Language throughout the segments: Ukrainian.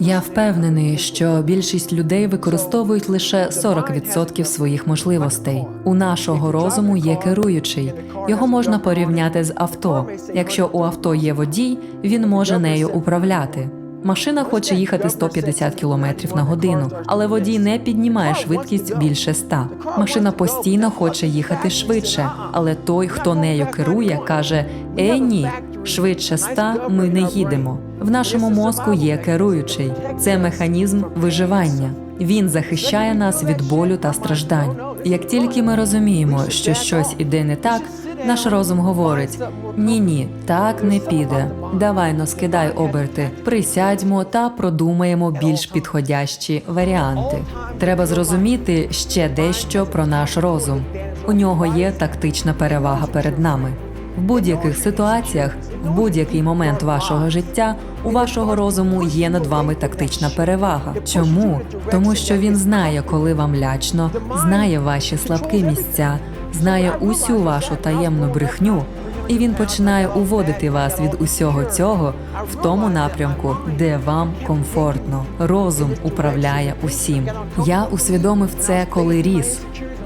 Я впевнений, що більшість людей використовують лише 40% своїх можливостей. У нашого розуму є керуючий. Його можна порівняти з авто. Якщо у авто є водій, він може нею управляти. Машина хоче їхати 150 км на годину, але водій не піднімає швидкість більше 100. Машина постійно хоче їхати швидше, але той, хто нею керує, каже: Е, ні, швидше 100 ми не їдемо. В нашому мозку є керуючий. Це механізм виживання. Він захищає нас від болю та страждань. Як тільки ми розуміємо, що щось іде не так, наш розум говорить: ні, ні, так не піде. Давай но скидай оберти, присядьмо та продумаємо більш підходящі варіанти. Треба зрозуміти ще дещо про наш розум. У нього є тактична перевага перед нами. В будь-яких ситуаціях, в будь-який момент вашого життя у вашого розуму є над вами тактична перевага. Чому? Тому що він знає, коли вам лячно, знає ваші слабкі місця, знає усю вашу таємну брехню, і він починає уводити вас від усього цього в тому напрямку, де вам комфортно. Розум управляє усім. Я усвідомив це, коли ріс.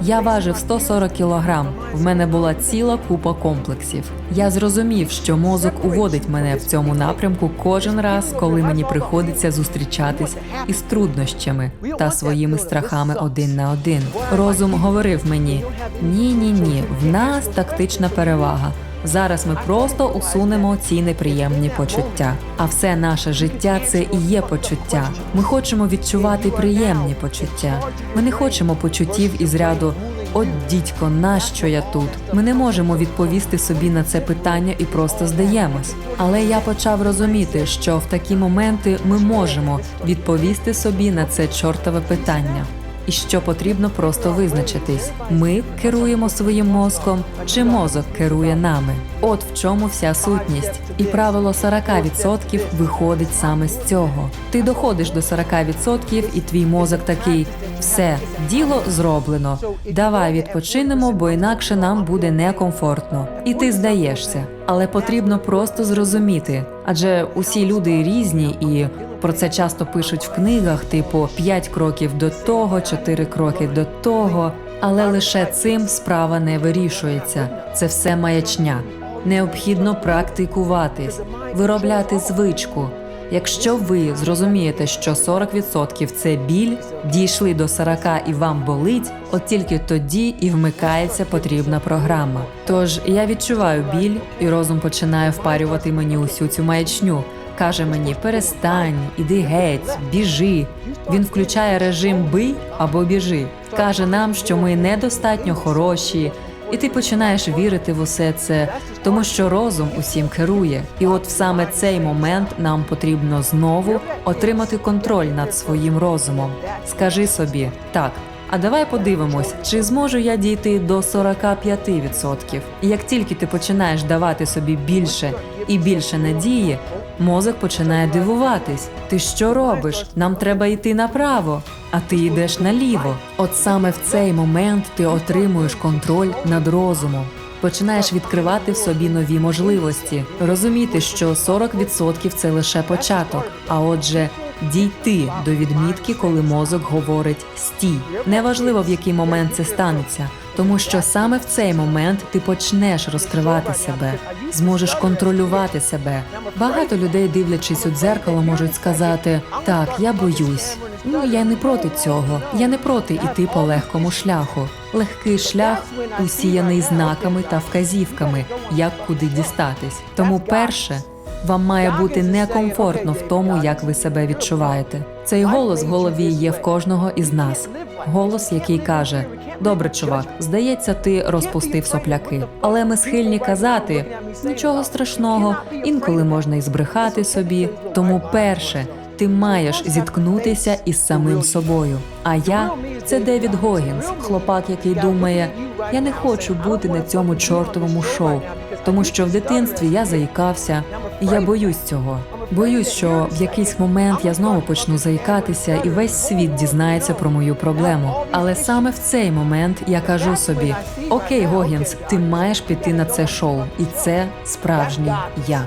Я важив 140 кілограм. В мене була ціла купа комплексів. Я зрозумів, що мозок уводить мене в цьому напрямку кожен раз, коли мені приходиться зустрічатись із труднощами та своїми страхами один на один. Розум говорив мені: ні, ні, ні, в нас тактична перевага. Зараз ми просто усунемо ці неприємні почуття. А все наше життя це і є почуття. Ми хочемо відчувати приємні почуття. Ми не хочемо почуттів із ряду От дідько, нащо я тут? Ми не можемо відповісти собі на це питання і просто здаємось. Але я почав розуміти, що в такі моменти ми можемо відповісти собі на це чортове питання. І що потрібно просто визначитись: ми керуємо своїм мозком, чи мозок керує нами. От в чому вся сутність. І правило 40% виходить саме з цього. Ти доходиш до 40% і твій мозок такий: все, діло зроблено. Давай відпочинемо, бо інакше нам буде некомфортно. І ти здаєшся. Але потрібно просто зрозуміти, адже усі люди різні і. Про це часто пишуть в книгах, типу «5 кроків до того, 4 кроки до того. Але лише цим справа не вирішується. Це все маячня. Необхідно практикуватись, виробляти звичку. Якщо ви зрозумієте, що 40% це біль, дійшли до 40 і вам болить, от тільки тоді і вмикається потрібна програма. Тож я відчуваю біль, і розум починає впарювати мені усю цю маячню. Каже мені перестань, іди геть, біжи. Він включає режим бий або біжи. Каже нам, що ми недостатньо хороші, і ти починаєш вірити в усе це, тому що розум усім керує. І от в саме цей момент нам потрібно знову отримати контроль над своїм розумом. Скажи собі так. А давай подивимось, чи зможу я дійти до 45%. І як тільки ти починаєш давати собі більше і більше надії, мозок починає дивуватись. Ти що робиш? Нам треба йти направо, а ти йдеш наліво. От саме в цей момент ти отримуєш контроль над розумом. Починаєш відкривати в собі нові можливості, розуміти, що 40% – це лише початок. А отже, дійти до відмітки, коли мозок говорить стій. Неважливо в який момент це станеться, тому що саме в цей момент ти почнеш розкривати себе, зможеш контролювати себе. Багато людей, дивлячись у дзеркало, можуть сказати: так, я боюсь. Ну я не проти цього. Я не проти іти по легкому шляху. Легкий шлях усіяний знаками та вказівками, як куди дістатись. Тому перше. Вам має бути некомфортно в тому, як ви себе відчуваєте. Цей голос в голові є в кожного із нас. Голос, який каже: Добре, чувак, здається, ти розпустив сопляки. Але ми схильні казати нічого страшного, інколи можна і збрехати собі. Тому перше. Ти маєш зіткнутися із самим собою. А я це Девід Гогінс, хлопак, який думає: я не хочу бути на цьому чортовому шоу, тому що в дитинстві я заїкався, і я боюсь цього. Боюсь, що в якийсь момент я знову почну заїкатися, і весь світ дізнається про мою проблему. Але саме в цей момент я кажу собі: Окей, Гогінс, ти маєш піти на це шоу, і це справжній я.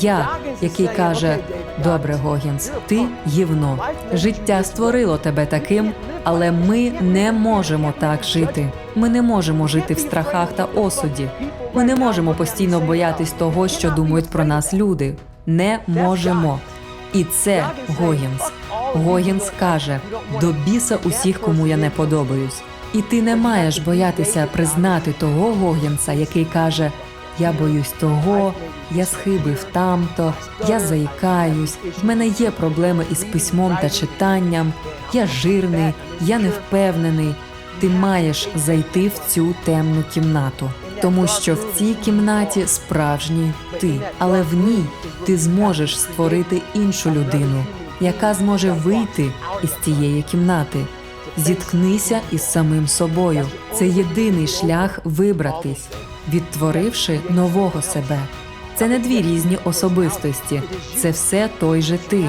Я, який каже: Добре, Гогінс, ти гівно. Життя створило тебе таким, але ми не можемо так жити. Ми не можемо жити в страхах та осуді. Ми не можемо постійно боятись того, що думають про нас люди. Не можемо. І це Гогінс. Гогінс каже: до біса усіх, кому я не подобаюсь. І ти не маєш боятися признати того Гогінса, який каже: Я боюсь того, я схибив тамто, я заїкаюсь, в мене є проблеми із письмом та читанням, я жирний, я не впевнений. Ти маєш зайти в цю темну кімнату, тому що в цій кімнаті справжній ти, але в ній ти зможеш створити іншу людину, яка зможе вийти із цієї кімнати. Зіткнися із самим собою. Це єдиний шлях вибратись, відтворивши нового себе. Це не дві різні особистості, це все той же ти.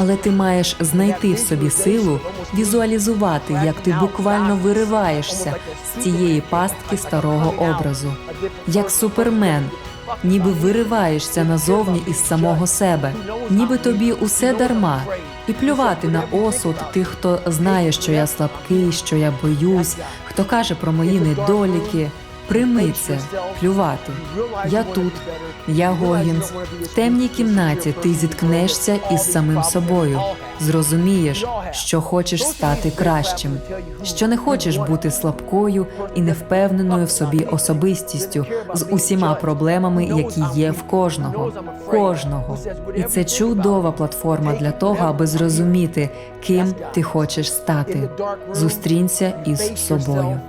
Але ти маєш знайти в собі силу візуалізувати, як ти буквально вириваєшся з цієї пастки старого образу, як супермен, ніби вириваєшся назовні із самого себе, ніби тобі усе дарма, і плювати на осуд тих, хто знає, що я слабкий, що я боюсь, хто каже про мої недоліки. Прийми це, плювати. Я тут, я Гогінс. В темній кімнаті ти зіткнешся із самим собою. Зрозумієш, що хочеш стати кращим, що не хочеш бути слабкою і невпевненою в собі особистістю з усіма проблемами, які є в кожного. Кожного. І це чудова платформа для того, аби зрозуміти, ким ти хочеш стати. Зустрінься із собою.